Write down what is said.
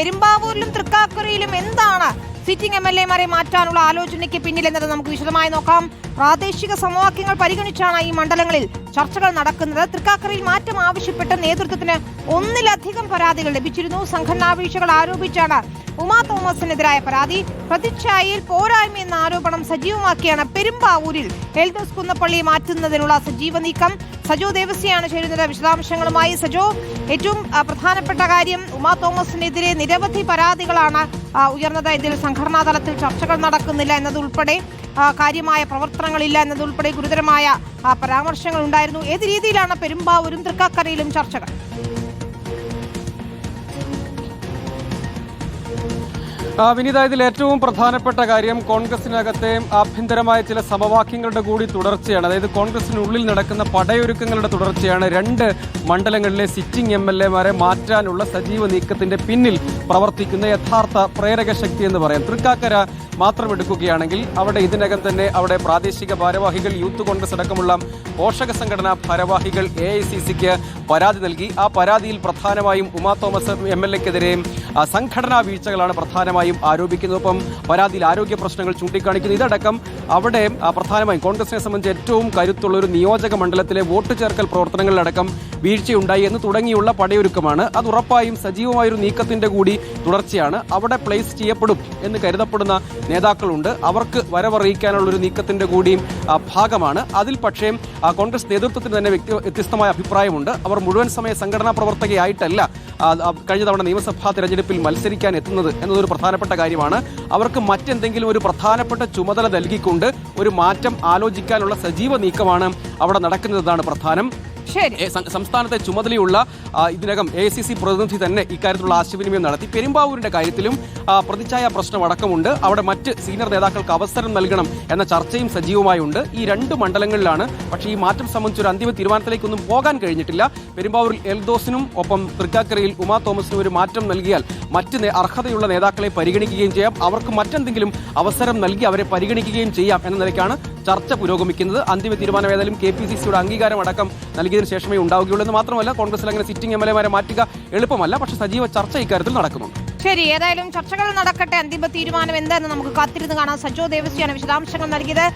പെരുമ്പാവൂരിലും തൃക്കാക്കരയിലും എന്താണ് sitting M L എമാരെ മാറ്റാനുള്ള ആലോചനയ്ക്ക് പിന്നിൽ എന്നത് നമുക്ക് വിശദമായി നോക്കാം. പ്രാദേശിക സമവാക്യങ്ങൾ പരിഗണിച്ചാണ് ഈ മണ്ഡലങ്ങളിൽ ചർച്ചകൾ നടക്കുന്നത്. തൃക്കാക്കരയിൽ മാറ്റം ആവശ്യപ്പെട്ട് നേതൃത്വത്തിന് ഒന്നിലധികം പരാതികൾ ലഭിച്ചിരുന്നു. സംഘടനാ വീഴ്ചകൾ ആരോപിച്ചാണ് ഉമാ തോമസിനെതിരായ പരാതി. പ്രതിച്ഛായയിൽ പോരായ്മ എന്ന ആരോപണം സജീവമാക്കിയാണ് പെരുമ്പാവൂരിൽ എൽദോസ് കുന്നപ്പള്ളി മാറ്റുന്നതിനുള്ള സജീവ നീക്കം. സജോ ദേവസ്യാണ് ചേരുന്നത്. വിശദാംശങ്ങളുമായി സജോ. ഏറ്റവും പ്രധാനപ്പെട്ട കാര്യം ഉമാ തോമസിനെതിരെ നിരവധി പരാതികളാണ് ഉയർന്നത്. ഇതിൽ സംഘടനാ തലത്തിൽ ചർച്ചകൾ നടക്കുന്നില്ല എന്നതുൾപ്പെടെ കാര്യമായ പ്രവർത്തനങ്ങളില്ല എന്നതുൾപ്പെടെ ഗുരുതരമായ പരാമർശങ്ങൾ ഉണ്ടായിരുന്നു. ഏത് രീതിയിലാണ് പെരുമ്പാവൂരും തൃക്കാക്കരയിലും ചർച്ചകൾ? വിനീത ഇതിൽ ഏറ്റവും പ്രധാനപ്പെട്ട കാര്യം കോൺഗ്രസിനകത്തെ ആഭ്യന്തരമായ ചില സമവാക്യങ്ങളുടെ കൂടി തുടർച്ചയാണ്. അതായത് കോൺഗ്രസിനുള്ളിൽ നടക്കുന്ന പടയൊരുക്കങ്ങളുടെ തുടർച്ചയാണ് രണ്ട് മണ്ഡലങ്ങളിലെ സിറ്റിംഗ് എം എൽ എമാരെ മാറ്റാനുള്ള സജീവ നീക്കത്തിന്റെ പിന്നിൽ പ്രവർത്തിക്കുന്ന യഥാർത്ഥ പ്രേരക ശക്തി എന്ന് പറയാം. തൃക്കാക്കര മാത്രം എടുക്കുകയാണെങ്കിൽ അവിടെ ഇതിനകം തന്നെ അവിടെ പ്രാദേശിക ഭാരവാഹികൾ യൂത്ത് കോൺഗ്രസ് അടക്കമുള്ള പോഷക സംഘടനാ ഭാരവാഹികൾ എ ഐ സി സിക്ക് പരാതി നൽകി. ആ പരാതിയിൽ പ്രധാനമായും ഉമാ തോമസ് എം എൽ എക്കെതിരെ സംഘടനാ വീഴ്ചകളാണ് പ്രധാനമായും ആരോപിക്കുന്നത് ഒപ്പം പരാതിയിൽ ആരോഗ്യ പ്രശ്നങ്ങൾ ചൂണ്ടിക്കാണിക്കുന്നു. ഇതടക്കം അവിടെ പ്രധാനമായും കോൺഗ്രസിനെ സംബന്ധിച്ച് ഏറ്റവും കരുത്തുള്ള ഒരു നിയോജക മണ്ഡലത്തിലെ വോട്ട് ചേർക്കൽ പ്രവർത്തനങ്ങളിലടക്കം വീഴ്ചയുണ്ടായി എന്ന് തുടങ്ങിയുള്ള പടയൊരുക്കമാണ്. അത് ഉറപ്പായും സജീവമായൊരു നീക്കത്തിന്റെ കൂടി തുടർച്ചയാണ്. അവിടെ പ്ലേസ് ചെയ്യപ്പെടും എന്ന് കരുതപ്പെടുന്ന നേതാക്കളുണ്ട്. അവർക്ക് വരവറിയിക്കാനുള്ള ഒരു നീക്കത്തിന്റെ കൂടി ഭാഗമാണ്. അതിൽ പക്ഷേ കോൺഗ്രസ് നേതൃത്വത്തിന് തന്നെ വ്യക്തി വ്യത്യസ്തമായ അഭിപ്രായമുണ്ട്. അവർ മുഴുവൻ സമയ സംഘടനാ പ്രവർത്തകയായിട്ടല്ല കഴിഞ്ഞ തവണ നിയമസഭാ തെരഞ്ഞെടുപ്പിൽ മത്സരിക്കാൻ എത്തുന്നത് എന്നതൊരു പ്രധാനപ്പെട്ട കാര്യമാണ്. അവർക്ക് മറ്റെന്തെങ്കിലും ഒരു പ്രധാനപ്പെട്ട ചുമതല നൽകിക്കൊണ്ട് ഒരു മാറ്റം ആലോചിക്കാനുള്ള സജീവ നീക്കമാണ് അവിടെ നടക്കുന്നതാണ് പ്രധാനം. സംസ്ഥാനത്തെ ചുമതലയുള്ള ഇതിനകം എ സി സി പ്രതിനിധി തന്നെ ഇക്കാര്യത്തിലുള്ള ആശയവിനിമയം നടത്തി. പെരുമ്പാവൂരിന്റെ കാര്യത്തിലും പ്രതിച്ഛായ പ്രശ്നം അടക്കമുണ്ട്. അവിടെ മറ്റ് സീനിയർ നേതാക്കൾക്ക് അവസരം നൽകണം എന്ന ചർച്ചയും സജീവമായുണ്ട്. ഈ രണ്ട് മണ്ഡലങ്ങളിലാണ് പക്ഷേ ഈ മാറ്റം സംബന്ധിച്ച് ഒരു അന്തിമ തീരുമാനത്തിലേക്കൊന്നും പോകാൻ കഴിഞ്ഞിട്ടില്ല. പെരുമ്പാവൂരിൽ എൽദോസിനും ഒപ്പം തൃക്കാക്കരയിൽ ഉമാ തോമസിനും ഒരു മാറ്റം നൽകിയാൽ മറ്റ് അർഹതയുള്ള നേതാക്കളെ പരിഗണിക്കുകയും ചെയ്യാം. അവർക്ക് മറ്റെന്തെങ്കിലും അവസരം നൽകി അവരെ പരിഗണിക്കുകയും ചെയ്യാം എന്ന നിലയ്ക്കാണ് ചർച്ച പുരോഗമിക്കുന്നത് അന്തിമ തീരുമാനം ഏതായാലും കെ പി സി സിയുടെ അംഗീകാരം അടക്കം നൽകിയതിനു ശേഷമേ ഉണ്ടാവുകയുള്ളൂ എന്ന് മാത്രമല്ല കോൺഗ്രസിൽ അങ്ങനെ സിറ്റിംഗ് എം എൽ എമാരെ മാറ്റുക എളുപ്പമല്ല പക്ഷെ സജീവ ചർച്ച ഇക്കാര്യത്തിൽ നടക്കുന്നുണ്ട്. ശരി ഏതായാലും ചർച്ചകൾ നടക്കട്ടെ. അന്തിമ തീരുമാനം എന്താണെന്ന് നമുക്ക് കാത്തിരുന്ന് കാണാം. സജോ ദേവസ്യാണ് വിശദാംശങ്ങൾ നൽകിയത്.